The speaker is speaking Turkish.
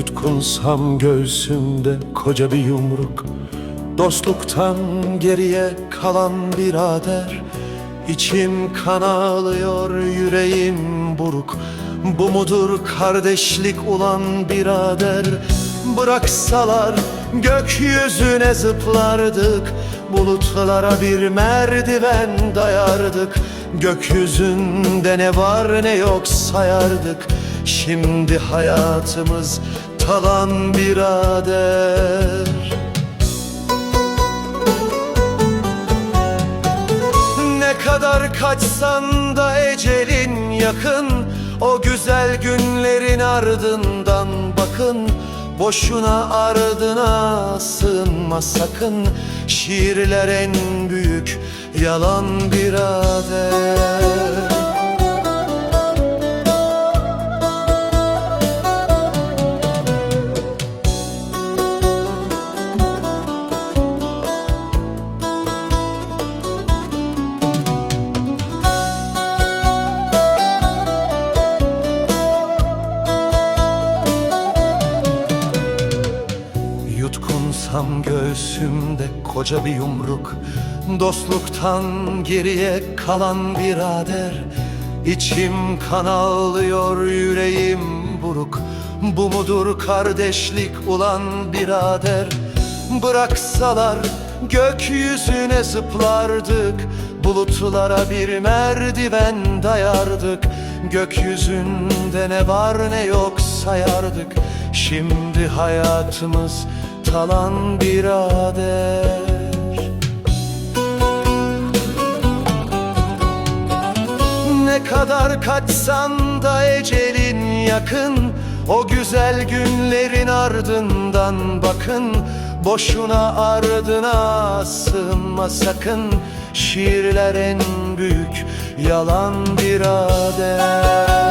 Yutkunsam göğsümde koca bir yumruk. Dostluktan geriye kalan birader. İçim kan ağlıyor yüreğim buruk. Bu mudur kardeşlik ulan birader? Bıraksalar gökyüzüne zıplardık. Bulutlara bir merdiven dayardık. Gökyüzünde ne var ne yok sayardık. Şimdi hayatımız talan birader. Ne kadar kaçsan da ecelin yakın O güzel günlerin ardından bakın Boşuna ardına sığınma sakın Şiirler en büyük yalan birader Yutkunsam göğsümde koca bir yumruk. Dostluktan geriye kalan birader. İçim kan ağlıyor yüreğim buruk. Bu mudur kardeşlik ulan birader? Bıraksalar gökyüzüne zıplardık. Bulutlara bir merdiven dayardık. Gökyüzünde ne var ne yok sayardık. Şimdi hayatımız talan birader. Ne kadar kaçsan da ecelin yakın O güzel günlerin ardından bakın. Boşuna ardına sığınma sakın Şiirler en büyük yalan birader